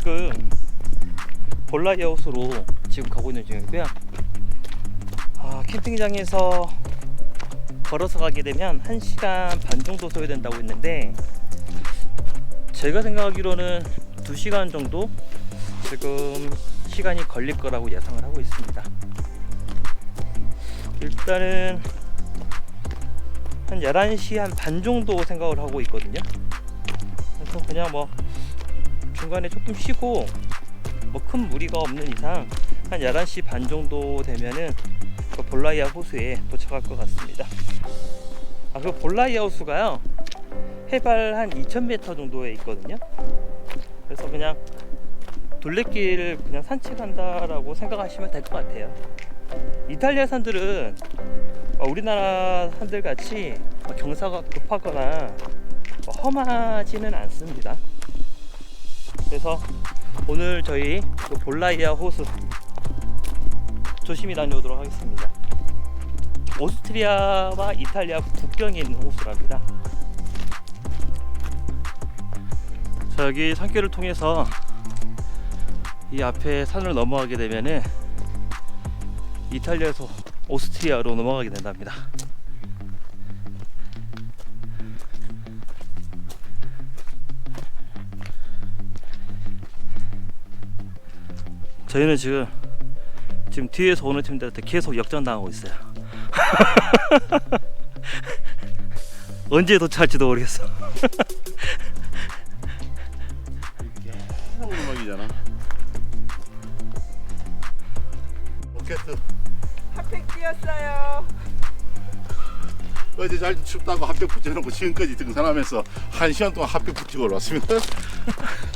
지금 볼라이아웃으로 지금 가고 있는 중이고요. 아, 캠핑장에서 걸어서 가게 되면 1시간 반 정도 소요된다고 했는데 제가 생각하기로는 2시간 정도 지금 시간이 걸릴 거라고 예상을 하고 있습니다. 일단은 한 11시 한 반 정도 생각을 하고 있거든요. 그래서 그냥 뭐 중간에 조금 쉬고 뭐 큰 무리가 없는 이상 한 11시 반 정도 되면은 그 볼라이아 호수에 도착할 것 같습니다. 아, 그 볼라이아 호수가요. 해발 한 2,000m 정도에 있거든요. 그래서 그냥 둘레길 그냥 산책한다라고 생각하시면 될 것 같아요. 이탈리아 산들은 어, 우리나라 산들 같이 막 경사가 급하거나 뭐 험하지는 않습니다. 그래서 오늘 저희 그 볼라이아 호수 조심히 다녀오도록 하겠습니다. 오스트리아와 이탈리아 국경에 있는 호수랍니다. 자, 여기 산길을 통해서 이 앞에 산을 넘어가게 되면은 이탈리아에서 오스트리아로 넘어가게 된답니다. 저희는 지금 지금 뒤에서 오는 팀들한테 계속 역전당하고 있어요. 언제 도착할지도 모르겠어. 계속 오르막이잖아. 로켓 핫팩 뛰었어요. 어제 잘 춥다고 핫팩 붙여놓고 지금까지 등산하면서 한 시간 동안 핫팩 붙이고 올라왔습니다.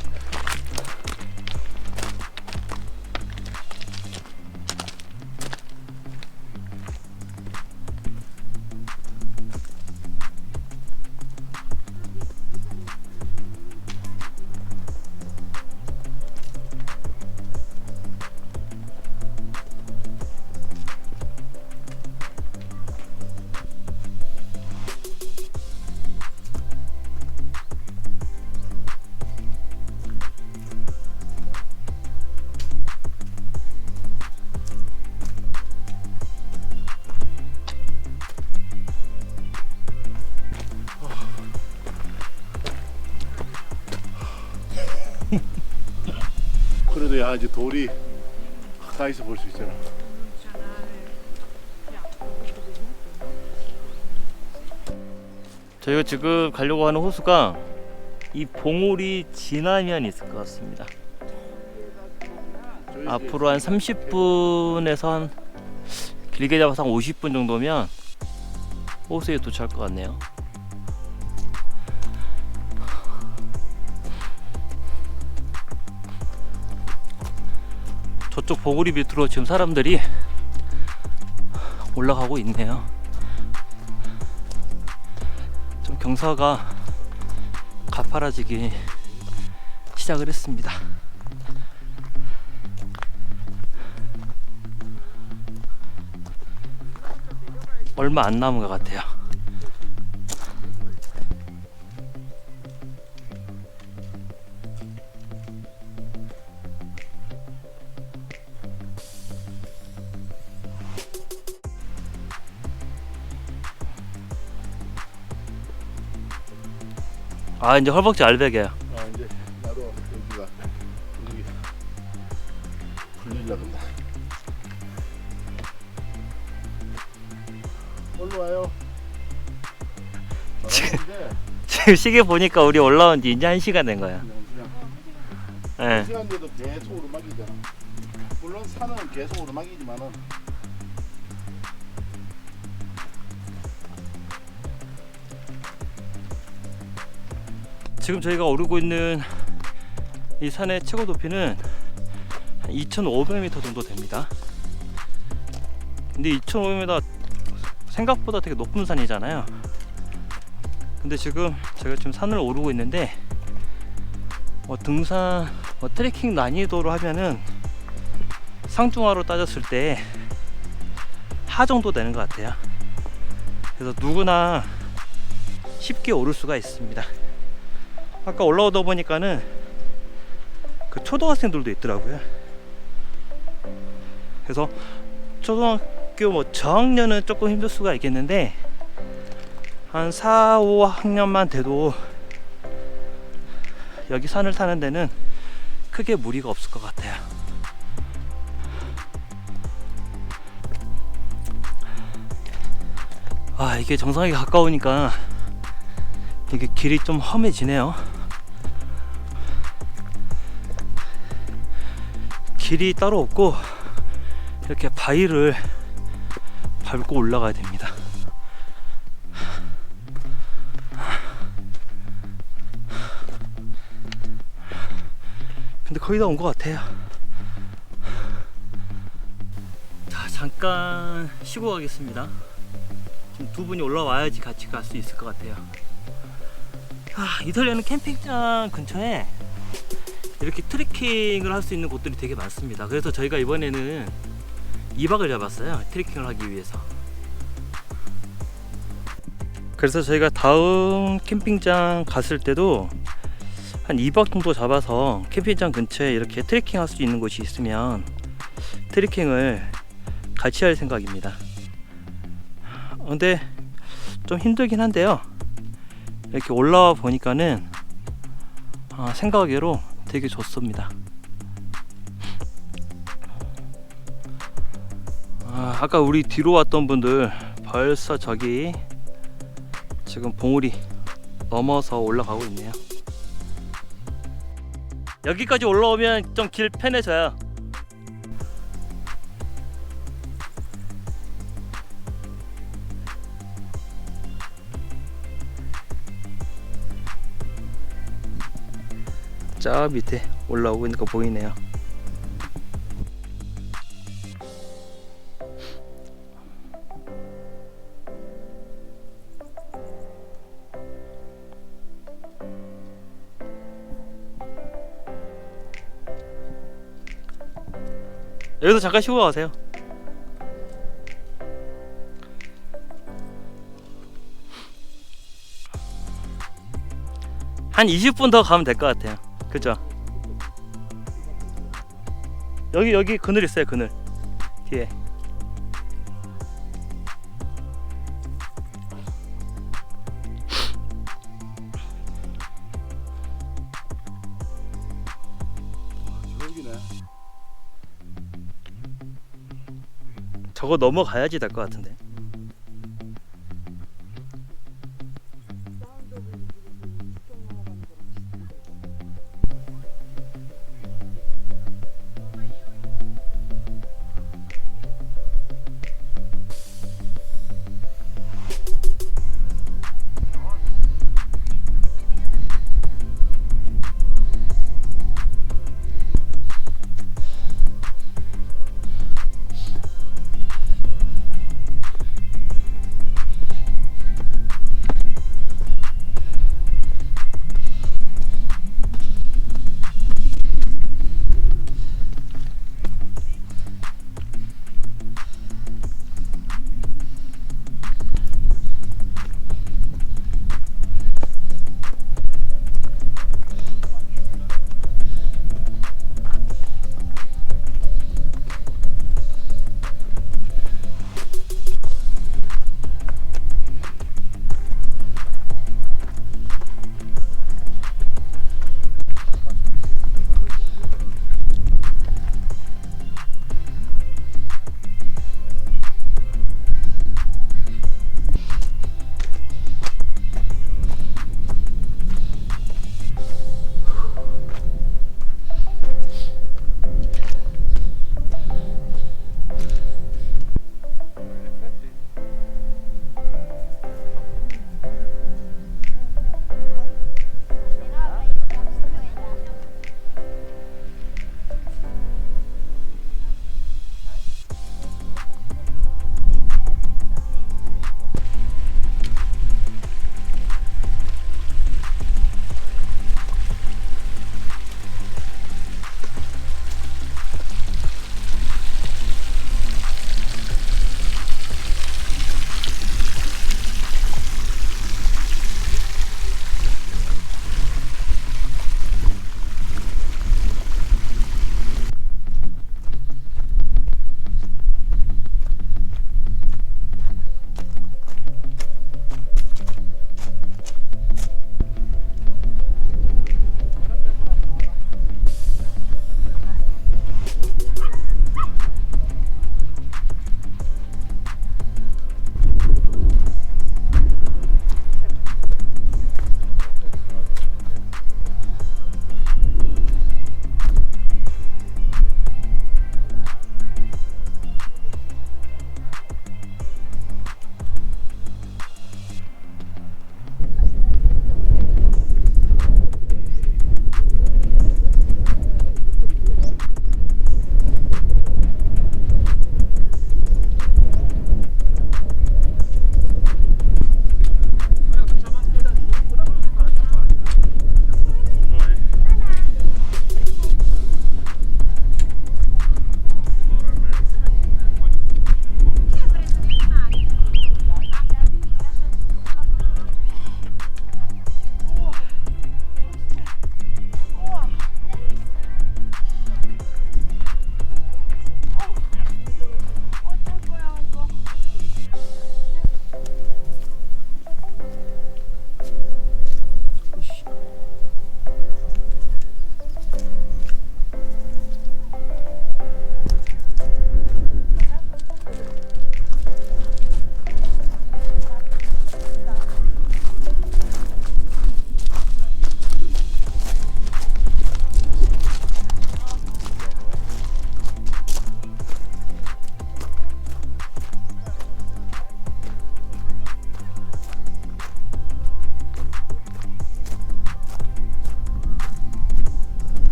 야 이제 돌이 가까이서 볼 수 있잖아. 저희가 지금 가려고 하는 호수가 이 봉우리 지나면 있을 것 같습니다. 앞으로 한 30분에서 한 길게 잡아서 한 50분 정도면 호수에 도착할 것 같네요. 저쪽 봉우리 밑으로 지금 사람들이 올라가고 있네요. 좀 경사가 가파라지기 시작을 했습니다. 얼마 안 남은 것 같아요. 아 이제 헐벅지 알배기야. 아 이제 나도 여기가 여기 풀리려 그런다. 올라 와요. 지금 시계 보니까 우리 올라온 지 이제 한 시간 된 거야. 예. 시간대도 계속 오르막이잖아. 물론 산은 계속 오르막이지만은 지금 저희가 오르고 있는 이 산의 최고 높이는 한 2,500m 정도 됩니다. 근데 2,500m 생각보다 되게 높은 산이잖아요. 근데 지금 제가 지금 산을 오르고 있는데 뭐 등산, 뭐 트레킹 난이도로 하면은 상중하로 따졌을 때 하 정도 되는 것 같아요. 그래서 누구나 쉽게 오를 수가 있습니다. 아까 올라오다 보니까는 그 초등학생들도 있더라고요. 그래서 초등학교 뭐 저학년은 조금 힘들 수가 있겠는데 한 4, 5학년만 돼도 여기 산을 타는 데는 크게 무리가 없을 것 같아요. 아 이게 정상에 가까우니까 이게 길이 좀 험해지네요. 길이 따로 없고 이렇게 바위를 밟고 올라가야 됩니다. 근데 거의 다 온 것 같아요. 자, 잠깐 쉬고 가겠습니다. 지금 두 분이 올라와야지 같이 갈 수 있을 것 같아요. 아, 이탈리아는 캠핑장 근처에 이렇게 트레킹을 할 수 있는 곳들이 되게 많습니다. 그래서 저희가 이번에는 2박을 잡았어요. 트레킹을 하기 위해서. 그래서 저희가 다음 캠핑장 갔을 때도 한 2박 정도 잡아서 캠핑장 근처에 이렇게 트레킹 할 수 있는 곳이 있으면 트레킹을 같이 할 생각입니다. 근데 좀 힘들긴 한데요. 이렇게 올라와 보니까는 아, 생각외로 되게 좋습니다. 아, 아까 우리 뒤로 왔던 분들 벌써 저기 지금 봉우리 넘어서 올라가고 있네요. 여기까지 올라오면 좀 길 편해져요. 저 밑에 올라오고 있는 거 보이네요. 여기서 잠깐 쉬고 가세요. 한 20분 더 가면 될 것 같아요. 그죠? 여기 여기 그늘 있어요 그늘 뒤에. 저거 넘어가야지 될 것 같은데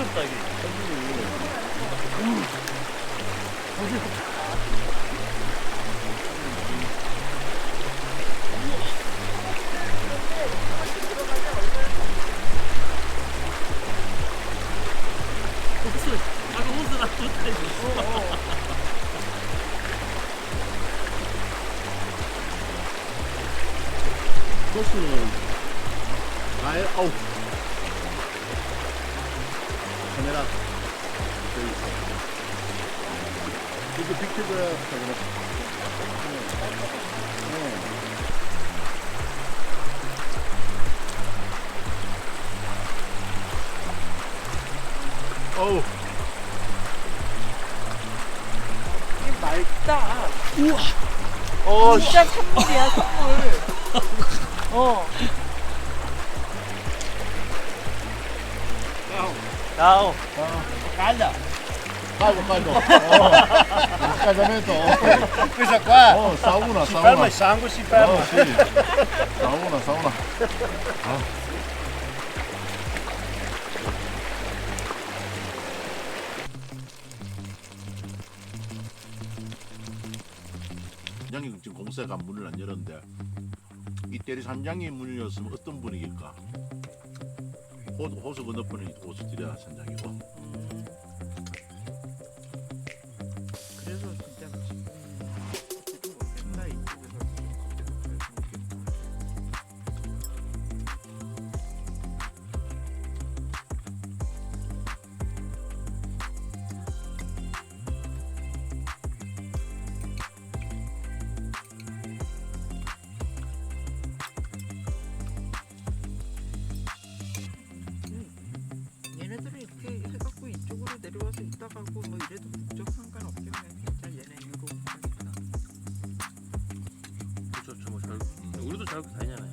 와, 가시없다, 이게. 음. 호수, 아까 호수 나 좋다, 이거. 소스는 아예 아우 네. 네. 어우 이게 맑다. 어 진짜 선물이야 선물. 어. Oh, riscaldamento oh. Questa qua oh sauna si sauna ferma il sangue, si ferma. Oh, sì. sauna sauna 산장이 지금 공사가 문을 안 열었는데 이때리 산장이 문을 열었으면 어떤 분위기일까? 호, 호수 건너편에 호수들이야 산장이고 이쪽으로 내려와서 이따 가고 뭐 이래도 국적 상관없겠네. 진짜 얘네 유로 하니까. 그렇죠, 저뭐 잘, 우리도 잘 다니잖아요.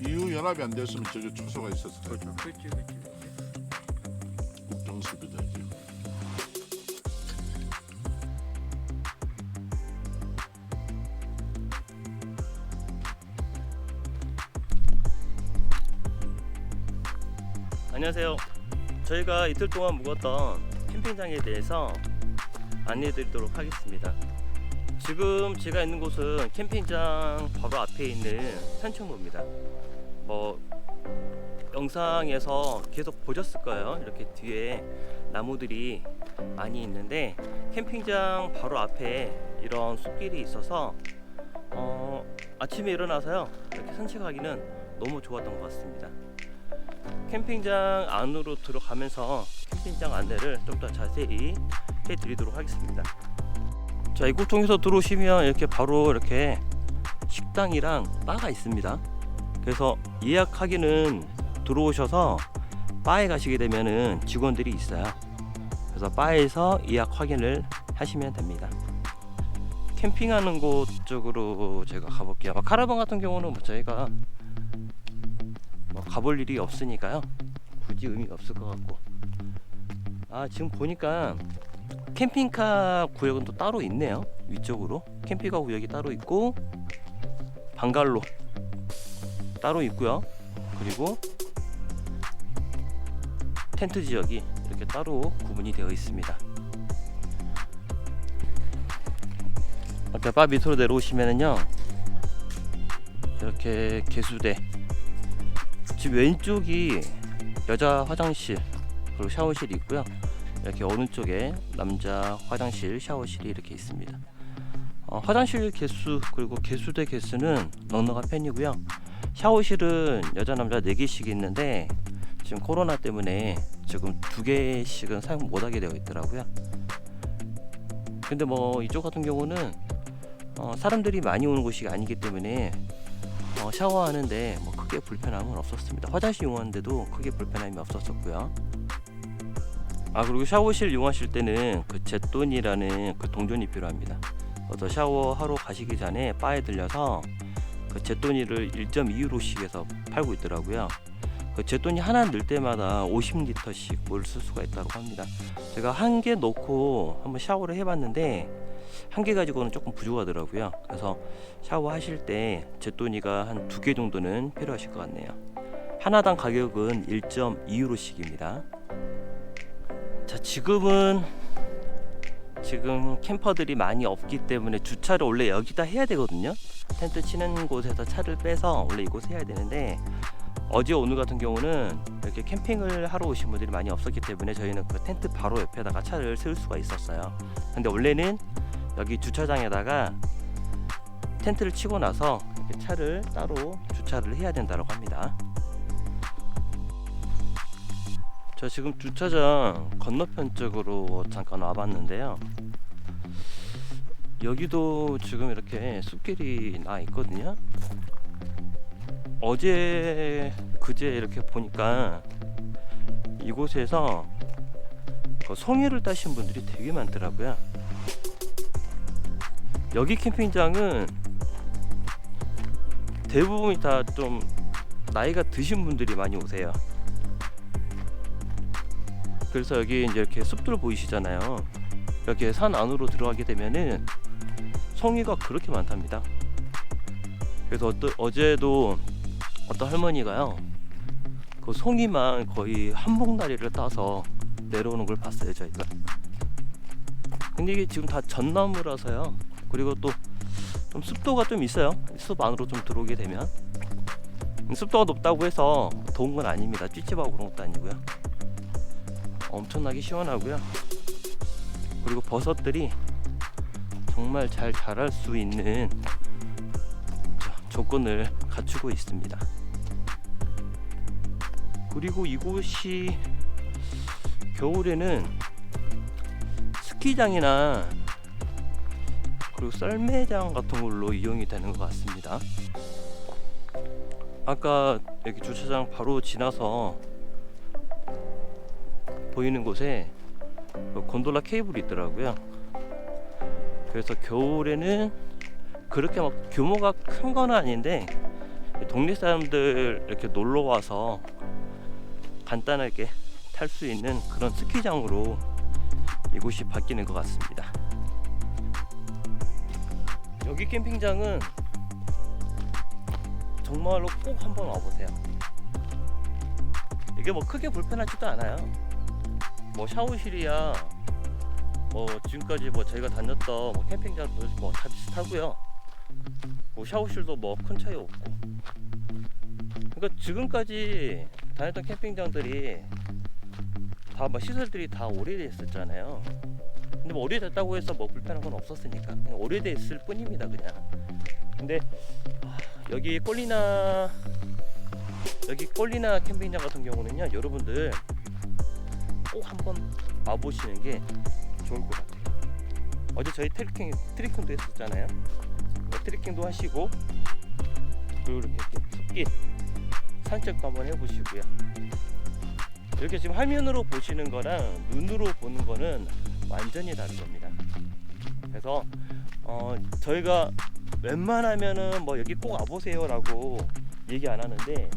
이후 연합이 안 됐으면 저기 초소가 있었을 거야 그렇죠. 그렇지 그렇지. 그렇지. 국정수비다 이제 안녕하세요. 저희가 이틀 동안 묵었던 캠핑장에 대해서 안내해 드리도록 하겠습니다. 지금 제가 있는 곳은 캠핑장 바로 앞에 있는 산청로입니다. 뭐 영상에서 계속 보셨을 거예요. 이렇게 뒤에 나무들이 많이 있는데 캠핑장 바로 앞에 이런 숲길이 있어서 어, 아침에 일어나서요 이렇게 산책하기는 너무 좋았던 것 같습니다. 캠핑장 안으로 들어가면서 캠핑장 안내를 좀 더 자세히 해드리도록 하겠습니다. 자, 이곳 통해서 들어오시면 이렇게 바로 이렇게 식당이랑 바가 있습니다. 그래서 예약하기는 들어오셔서 바에 가시게 되면은 직원들이 있어요. 그래서 바에서 예약 확인을 하시면 됩니다. 캠핑하는 곳 쪽으로 제가 가볼게요. 뭐 카라반 같은 경우는 뭐 저희가 뭐 가볼 일이 없으니까요. 굳이 의미가 없을 것 같고. 아 지금 보니까 캠핑카 구역은 또 따로 있네요. 위쪽으로 캠핑카 구역이 따로 있고 방갈로 따로 있고요. 그리고 텐트 지역이 이렇게 따로 구분이 되어 있습니다. 아까 바 밑으로 내려오시면은요 이렇게 개수대 집 왼쪽이 여자 화장실 그리고 샤워실이 있고요. 이렇게 오른쪽에 남자 화장실 샤워실이 이렇게 있습니다. 어, 화장실 개수 그리고 개수 대 개수는 넉넉한 편이고요. 샤워실은 여자 남자 4개씩 있는데 지금 코로나 때문에 지금 두 개씩은 사용 못하게 되어 있더라고요. 근데 뭐 이쪽 같은 경우는 어, 사람들이 많이 오는 곳이 아니기 때문에 어, 샤워하는데 뭐 크게 불편함은 없었습니다. 화장실 이용하는데도 크게 불편함이 없었었고요. 아 그리고 샤워실 이용하실 때는 그 제돈이라는 그 동전이 필요합니다. 그래서 샤워하러 가시기 전에 바에 들려서 그 제돈이를 1.2유로씩 해서 팔고 있더라고요. 그 제돈이 하나 넣을 때마다 50리터씩 물 쓸 수가 있다고 합니다. 제가 한 개 넣고 한번 샤워를 해봤는데 한 개 가지고는 조금 부족하더라고요. 그래서 샤워하실 때 제돈이가 한 두 개 정도는 필요하실 것 같네요. 하나당 가격은 1.2유로씩입니다. 자, 지금은 지금 캠퍼들이 많이 없기 때문에 주차를 원래 여기다 해야 되거든요. 텐트 치는 곳에서 차를 빼서 원래 이곳에 해야 되는데 어제 오늘 같은 경우는 이렇게 캠핑을 하러 오신 분들이 많이 없었기 때문에 저희는 그 텐트 바로 옆에다가 차를 세울 수가 있었어요. 근데 원래는 여기 주차장에다가 텐트를 치고 나서 이렇게 차를 따로 주차를 해야 된다고 합니다. 저 지금 주차장 건너편 쪽으로 잠깐 와봤는데요. 여기도 지금 이렇게 숲길이 나 있거든요. 어제 그제 이렇게 보니까 이곳에서 그 송이를 따신 분들이 되게 많더라고요. 여기 캠핑장은 대부분이 다 좀 나이가 드신 분들이 많이 오세요. 그래서 여기 이제 이렇게 숲들 보이시잖아요. 이렇게 산 안으로 들어가게 되면은 송이가 그렇게 많답니다. 그래서 어떠, 어제도 어떤 할머니가요. 그 송이만 거의 한복다리를 따서 내려오는 걸 봤어요 저희가. 근데 이게 지금 다 전나무라서요. 그리고 또 좀 습도가 좀 있어요. 숲 안으로 좀 들어오게 되면 습도가 높다고 해서 더운 건 아닙니다. 찌찌하고 그런 것도 아니고요. 엄청나게 시원하고요. 그리고 버섯들이 정말 잘 자랄 수 있는 저- 조건을 갖추고 있습니다. 그리고 이곳이 겨울에는 스키장이나 그리고 썰매장 같은 걸로 이용이 되는 것 같습니다. 아까 여기 주차장 바로 지나서 보이는 곳에 그 곤돌라 케이블이 있더라고요. 그래서 겨울에는 그렇게 막 규모가 큰 건 아닌데 동네 사람들 이렇게 놀러 와서 간단하게 탈 수 있는 그런 스키장으로 이곳이 바뀌는 것 같습니다. 여기 캠핑장은 정말로 꼭 한번 와보세요. 이게 뭐 크게 불편하지도 않아요. 뭐 샤워실이야 뭐 지금까지 뭐 저희가 다녔던 뭐 캠핑장도 뭐 다 비슷하고요. 뭐 샤워실도 뭐 큰 차이 없고. 그러니까 지금까지 다녔던 캠핑장들이 다 뭐 시설들이 다 오래됐었잖아요. 근데 뭐 오래됐다고 해서 뭐 불편한 건 없었으니까 그냥 오래됐을 뿐입니다 그냥. 근데 아, 여기 꼴리나 여기 꼴리나 캠핑장 같은 경우는요 여러분들 꼭 한번 와보시는 게 좋을 것 같아요. 어제 저희 트레킹 트레킹도 했었잖아요. 뭐 트레킹도 하시고 그리고 이렇게 숲길 산책도 한번 해보시고요. 이렇게 지금 화면으로 보시는 거랑 눈으로 보는 거는 완전히 다른 겁니다. 그래서 어, 저희가 웬만하면은 뭐 여기 꼭 와보세요라고 얘기 안 하는데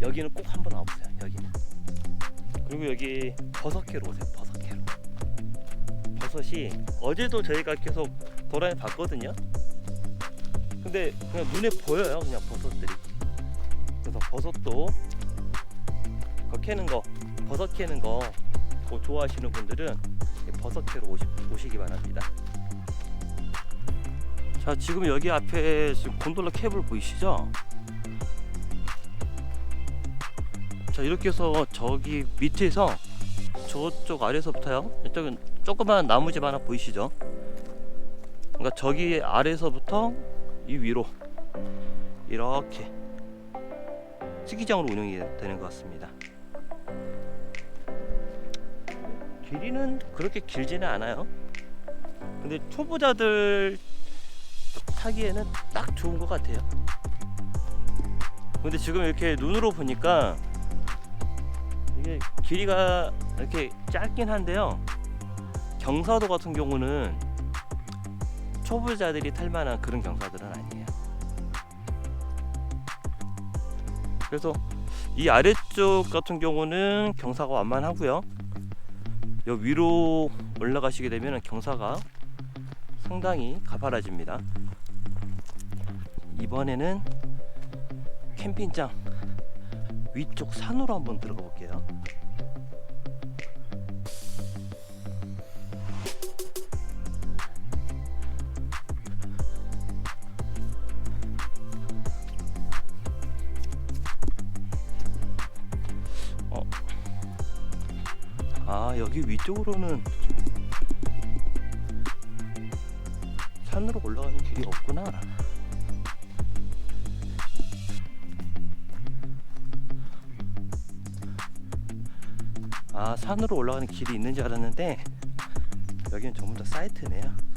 여기는 꼭 한번 와보세요. 여기는 그리고 여기 버섯캐로 오세요. 버섯캐로 버섯이 어제도 저희가 계속 돌아다니 봤거든요. 근데 그냥 눈에 보여요. 그냥 버섯들이. 그래서 버섯도 그 캐는 거, 버섯 캐는 거 그거 좋아하시는 분들은 이 버섯 캐러 오시, 오시기 바랍니다. 자, 지금 여기 앞에 지금 곤돌라 케이블 보이시죠? 자, 이렇게 해서 저기 밑에서 저쪽 아래서부터요. 이쪽은 조그만 나무집 하나 보이시죠? 그러니까 저기 아래서부터 이 위로 이렇게 스키장으로 운영이 되는 것 같습니다. 길이는 그렇게 길지는 않아요. 근데 초보자들 타기에는 딱 좋은 것 같아요. 근데 지금 이렇게 눈으로 보니까 이게 길이가 이렇게 짧긴 한데요. 경사도 같은 경우는 초보자들이 탈 만한 그런 경사들은 아니에요. 그래서 이 아래쪽 같은 경우는 경사가 완만하고요. 여 위로 올라가시게 되면 경사가 상당히 가파라집니다. 이번에는 캠핑장 위쪽 산으로 한번 들어가 볼게요. 여기 위쪽으로는 산으로 올라가는 길이 없구나. 아 산으로 올라가는 길이 있는 줄 알았는데 여기는 전부 다 사이트네요.